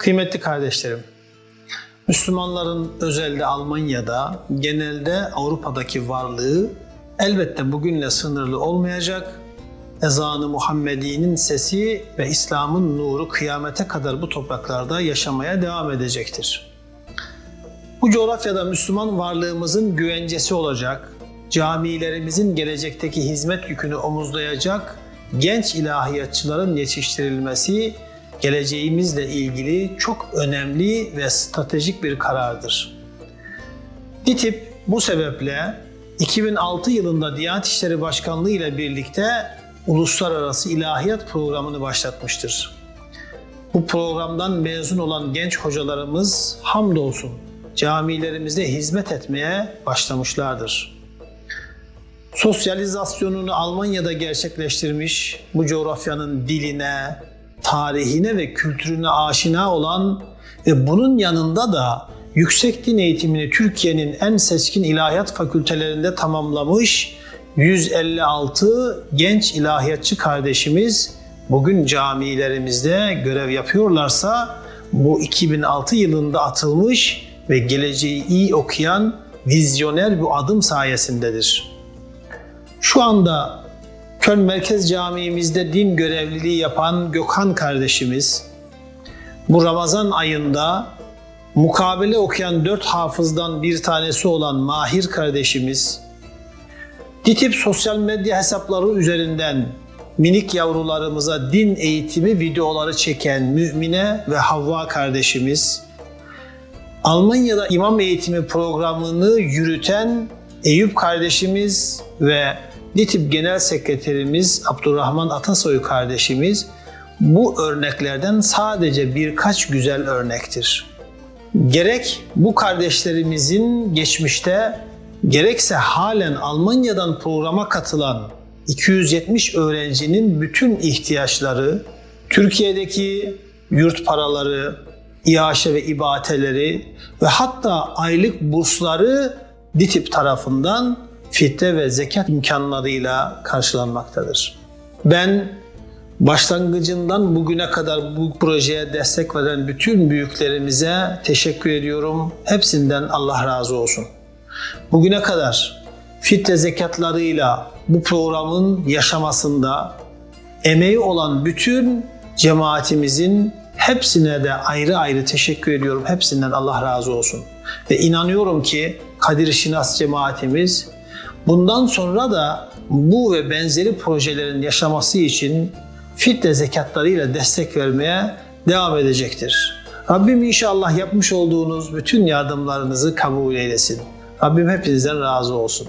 Kıymetli kardeşlerim, Müslümanların özelde Almanya'da, genelde Avrupa'daki varlığı elbette bugünle sınırlı olmayacak. Ezanı Muhammedi'nin sesi ve İslam'ın nuru kıyamete kadar bu topraklarda yaşamaya devam edecektir. Bu coğrafyada Müslüman varlığımızın güvencesi olacak, camilerimizin gelecekteki hizmet yükünü omuzlayacak genç ilahiyatçıların yetiştirilmesi geleceğimizle ilgili çok önemli ve stratejik bir karardır. DİTİB bu sebeple 2006 yılında Diyanet İşleri Başkanlığı ile birlikte Uluslararası İlahiyat Programı'nı başlatmıştır. Bu programdan mezun olan genç hocalarımız hamdolsun camilerimizde hizmet etmeye başlamışlardır. Sosyalizasyonunu Almanya'da gerçekleştirmiş, bu coğrafyanın diline, tarihine ve kültürüne aşina olan ve bunun yanında da yüksek din eğitimini Türkiye'nin en seçkin ilahiyat fakültelerinde tamamlamış 156 genç ilahiyatçı kardeşimiz bugün camilerimizde görev yapıyorlarsa bu 2006 yılında atılmış ve geleceği iyi okuyan vizyoner bir adım sayesindedir. Şu anda Köln Merkez Camii'mizde din görevliliği yapan Gökhan kardeşimiz, bu Ramazan ayında mukabele okuyan dört hafızdan bir tanesi olan Mahir kardeşimiz, DİTİB sosyal medya hesapları üzerinden minik yavrularımıza din eğitimi videoları çeken Mümine ve Havva kardeşimiz, Almanya'da imam eğitimi programını yürüten Eyüp kardeşimiz ve DİTİB Genel Sekreterimiz Abdurrahman Atasoy kardeşimiz bu örneklerden sadece birkaç güzel örnektir. Gerek bu kardeşlerimizin geçmişte gerekse halen Almanya'dan programa katılan 270 öğrencinin bütün ihtiyaçları, Türkiye'deki yurt paraları, iaşe ve ibateleri ve hatta aylık bursları DİTİB tarafından fitre ve zekat imkanlarıyla karşılanmaktadır. Ben başlangıcından bugüne kadar bu projeye destek veren bütün büyüklerimize teşekkür ediyorum. Hepsinden Allah razı olsun. Bugüne kadar fitre zekatlarıyla bu programın yaşamasında emeği olan bütün cemaatimizin hepsine de ayrı ayrı teşekkür ediyorum. Hepsinden Allah razı olsun. Ve inanıyorum ki Kadir Şinas cemaatimiz bundan sonra da bu ve benzeri projelerin yaşaması için fitre zekatlarıyla destek vermeye devam edecektir. Rabbim inşallah yapmış olduğunuz bütün yardımlarınızı kabul eylesin. Rabbim hepinizden razı olsun.